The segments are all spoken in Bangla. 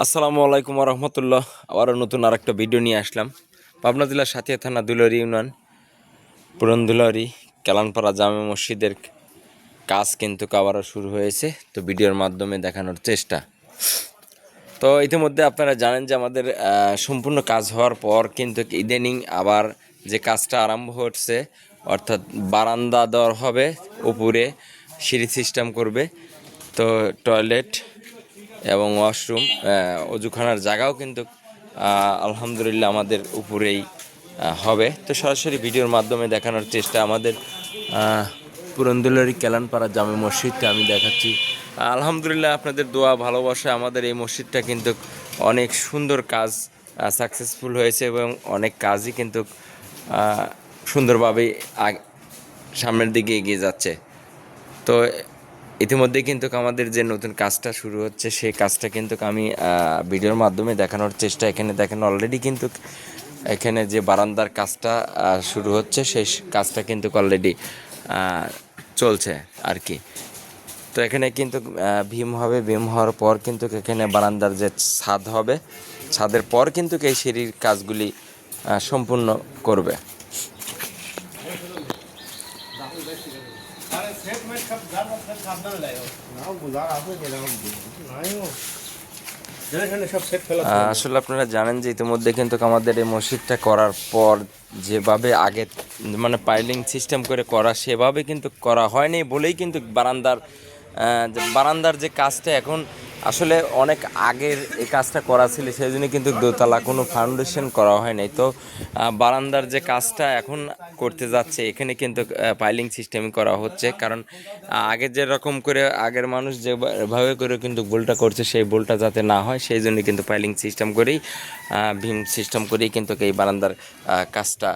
আসসালামু আলাইকুম রহমতুল্লাহ। আবারও নতুন আরেকটা ভিডিও নিয়ে আসলাম। পাবনা জেলার সাথিয়া থানা দুলারি ইউনিয়ন, পুরন দুলারি কেলানপাড়া জামে মসজিদের কাজ কিন্তু আবারও শুরু হয়েছে, তো ভিডিওর মাধ্যমে দেখানোর চেষ্টা। তো ইতিমধ্যে আপনারা জানেন যে আমাদের সম্পূর্ণ কাজ হওয়ার পর কিন্তু ইদানিং আবার যে কাজটা আরম্ভ হচ্ছে, অর্থাৎ বারান্দা দেওয়ার হবে, উপরে সিঁড়ি সিস্টেম করবে, তো টয়লেট এবং ওয়াশরুম অজুখানার জায়গাও কিন্তু আলহামদুলিল্লাহ আমাদের উপরেই হবে। তো সরাসরি ভিডিওর মাধ্যমে দেখানোর চেষ্টা আমাদের পুরন্দুলারি কেলানপাড়া জামে মসজিদটা আমি দেখাচ্ছি। আলহামদুলিল্লাহ আপনাদের দোয়া, ভালোবাসা, আমাদের এই মসজিদটা কিন্তু অনেক সুন্দর কাজ সাকসেসফুল হয়েছে এবং অনেক কাজই কিন্তু সুন্দরভাবে সামনের দিকে এগিয়ে যাচ্ছে। তো ইতিমধ্যে কিন্তু আমাদের যে নতুন কাজটা শুরু হচ্ছে, সেই কাজটা কিন্তু আমি ভিডিওর মাধ্যমে দেখানোর চেষ্টা এখানে দেখেন অলরেডি কিন্তু এখানে যে বারান্দার কাজটা শুরু হচ্ছে, সেই কাজটা কিন্তু অলরেডি চলছে আর কি। তো এখানে কিন্তু ভীম হবে, ভীম হওয়ার পর কিন্তু এখানে বারান্দার যে ছাদ হবে, ছাদের পর কিন্তু এই সিঁড়ির কাজগুলি সম্পূর্ণ করবে। আসলে আপনারা জানেন যে ইতিমধ্যে কিন্তু আমাদের এই মসজিদটা করার পর যেভাবে আগে মানে পাইলিং সিস্টেম করে করা সেভাবে কিন্তু করা হয়নি বলেই কিন্তু বারান্দার যে বারান্দার যে কাজটা এখন আসলে অনেক আগের এই কাজটা করা ছিল সেই জন্য কিন্তু দোতলা কোনো ফাউন্ডেশন করা হয়নি তো বারান্দার যে কাজটা এখন করতে যাচ্ছে, এখানে কিন্তু পাইলিং সিস্টেম করা হচ্ছে। কারণ আগে যেরকম করে আগের মানুষ যেভাবে করে কিন্তু ভুলটা করছে, সেই ভুলটা যাতে না হয়, সেই জন্য কিন্তু পাইলিং সিস্টেম করেই ভীম সিস্টেম করেই কিন্তু এই বারান্দার কাজটা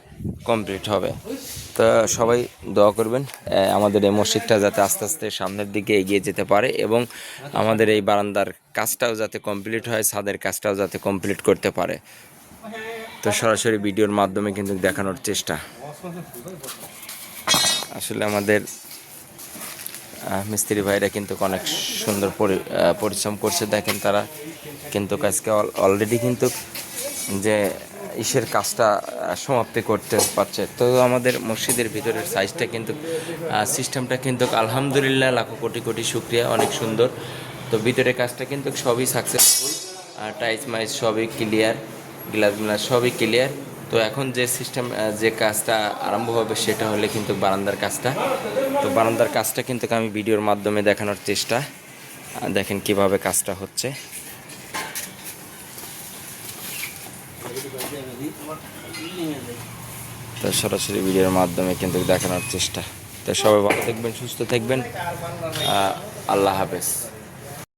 কমপ্লিট হবে। তো সবাই দোয়া করবেন আমাদের এই মসজিদটা যাতে আস্তে আস্তে সামনের দিকে এগিয়ে যেতে পারে এবং আমাদের এই বারান্দার কাজটাও যাতে কমপ্লিট হয়, ছাদের কাজটাও যাতে কমপ্লিট করতে পারে। তো সরাসরি ভিডিওর মাধ্যমে কিন্তু দেখানোর চেষ্টা। আসলে আমাদের মিস্ত্রি ভাইরা কিন্তু অনেক সুন্দর পরিশ্রম করছে। দেখেন তারা কিন্তু আজকে অলরেডি কিন্তু যে ইসের কাজটা সমাপ্তি করতে পারছে। তো আমাদের মসজিদের ভিতরের সাইজটা কিন্তু সিস্টেমটা কিন্তু আলহামদুলিল্লাহ লাখো কোটি কোটি শুক্রিয়া, অনেক সুন্দর। তো ভিতরের কাজটা কিন্তু সবই সাকসেসফুল টাইস মাইস সবই ক্লিয়ার গ্লাস গ্লাস সবই ক্লিয়ার তো এখন যে সিস্টেম যে কাজটা আরম্ভ হবে সেটা হলে কিন্তু বারান্দার কাজটা। তো বারান্দার কাজটা কিন্তু আমি ভিডিওর মাধ্যমে দেখানোর চেষ্টা দেখেন কীভাবে কাজটা হচ্ছে। তো সরাসরি ভিডিওর মাধ্যমে কিন্তু দেখানোর চেষ্টা। তো সবাই ভালো থাকবেন, সুস্থ থাকবেন। আল্লাহ হাফেজ।